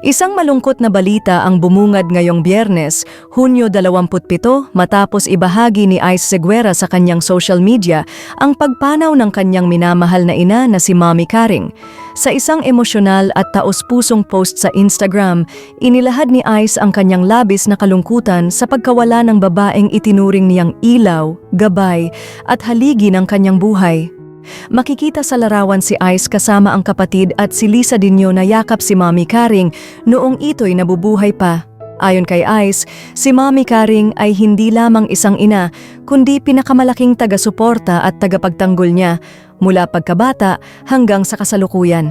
Isang malungkot na balita ang bumungad ngayong biyernes, Hunyo 27 matapos ibahagi ni Ice Seguera sa kanyang social media ang pagpanaw ng kanyang minamahal na ina na si Mommy Karing. Sa isang emosyonal at taos-pusong post sa Instagram, inilahad ni Ice ang kanyang labis na kalungkutan sa pagkawala ng babaeng itinuring niyang ilaw, gabay at haligi ng kanyang buhay. Makikita sa larawan si Ice kasama ang kapatid at si Lisa Dinyo na yakap si Mommy Karing noong ito'y nabubuhay pa. Ayon kay Ice, si Mommy Karing ay hindi lamang isang ina, kundi pinakamalaking taga-suporta at tagapagtanggol niya mula pagkabata hanggang sa kasalukuyan.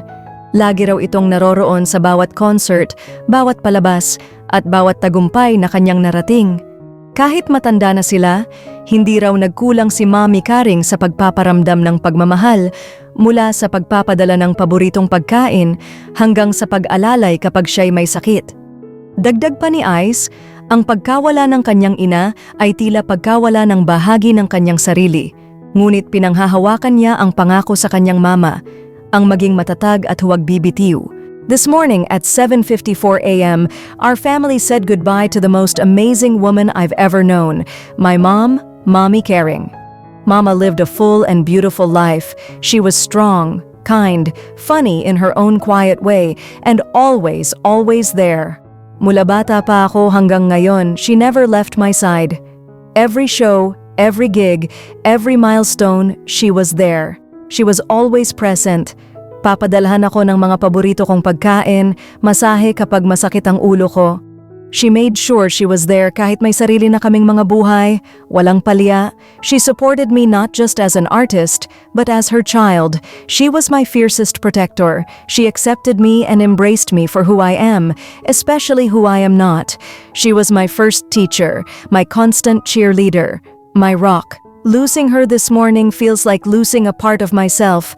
Lagi raw itong naroroon sa bawat concert, bawat palabas, at bawat tagumpay na kanyang narating. Kahit matanda na sila, hindi raw nagkulang si Mommy Karing sa pagpaparamdam ng pagmamahal mula sa pagpapadala ng paboritong pagkain hanggang sa pag-alalay kapag siya'y may sakit. Dagdag pa ni Ice, ang pagkawala ng kanyang ina ay tila pagkawala ng bahagi ng kanyang sarili. Ngunit pinanghahawakan niya ang pangako sa kanyang mama, ang maging matatag at huwag bibitiw. This morning at 7.54 a.m., our family said goodbye to the most amazing woman I've ever known, my mom, Mommy Caring. Mama lived a full and beautiful life. She was strong, kind, funny in her own quiet way, and always, always there. Mula bata pa ako hanggang ngayon, she never left my side. Every show, every gig, every milestone, she was there. She was always present. Papadalhan ako ng mga paborito kong pagkain, masahe kapag masakit ang ulo ko. She made sure she was there kahit may sarili na kaming mga buhay, walang palya. She supported me not just as an artist, but as her child. She was my fiercest protector. She accepted me and embraced me for who I am, especially who I am not. She was my first teacher, my constant cheerleader, my rock. Losing her this morning feels like losing a part of myself.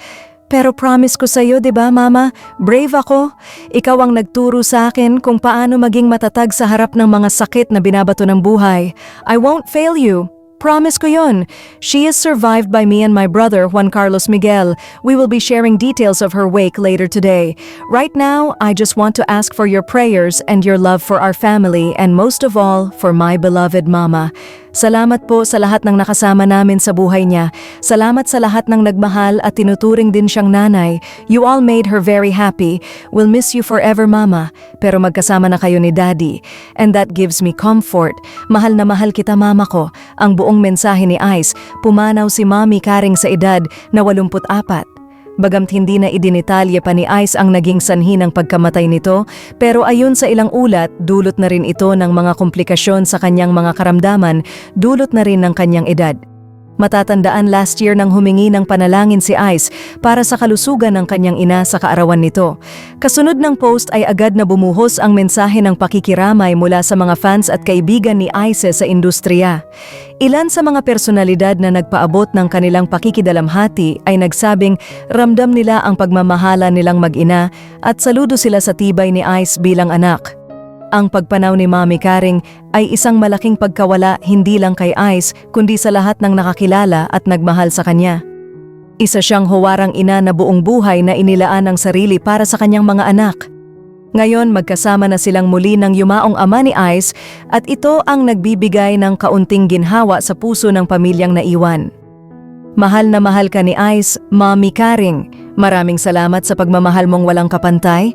Pero promise ko sa'yo, di ba mama? Brave ako. Ikaw ang nagturo sa akin kung paano maging matatag sa harap ng mga sakit na binabato ng buhay. I won't fail you. Promise ko yon. She is survived by me and my brother, Juan Carlos Miguel. We will be sharing details of her wake later today. Right now, I just want to ask for your prayers and your love for our family and most of all, for my beloved mama. Salamat po sa lahat ng nakasama namin sa buhay niya. Salamat sa lahat ng nagmahal at tinuturing din siyang nanay. You all made her very happy. We'll miss you forever, Mama. Pero magkasama na kayo ni Daddy. And that gives me comfort. Mahal na mahal kita, Mama ko. Ang buong mensahe ni Ice, pumanaw si Mami Karing sa edad na 84. Bagamt hindi na idinitalye pa ni Ice ang naging sanhi ng pagkamatay nito, pero ayon sa ilang ulat, dulot na rin ito ng mga komplikasyon sa kanyang mga karamdaman, dulot na rin ng kanyang edad. Matatandaan last year nang humingi ng panalangin si Ice para sa kalusugan ng kanyang ina sa kaarawan nito. Kasunod ng post ay agad na bumuhos ang mensahe ng pakikiramay mula sa mga fans at kaibigan ni Ice sa industriya. Ilan sa mga personalidad na nagpaabot ng kanilang pakikidalamhati ay nagsabing ramdam nila ang pagmamahala nilang mag-ina at saludo sila sa tibay ni Ice bilang anak. Ang pagpanaw ni Mami Karing ay isang malaking pagkawala hindi lang kay Ice kundi sa lahat ng nakakilala at nagmahal sa kanya. Isa siyang huwarang ina na buong buhay na inilaan ang sarili para sa kanyang mga anak. Ngayon magkasama na silang muli ng yumaong ama ni Ice at ito ang nagbibigay ng kaunting ginhawa sa puso ng pamilyang naiwan. Mahal na mahal ka ni Ice, Mami Karing. Maraming salamat sa pagmamahal mong walang kapantay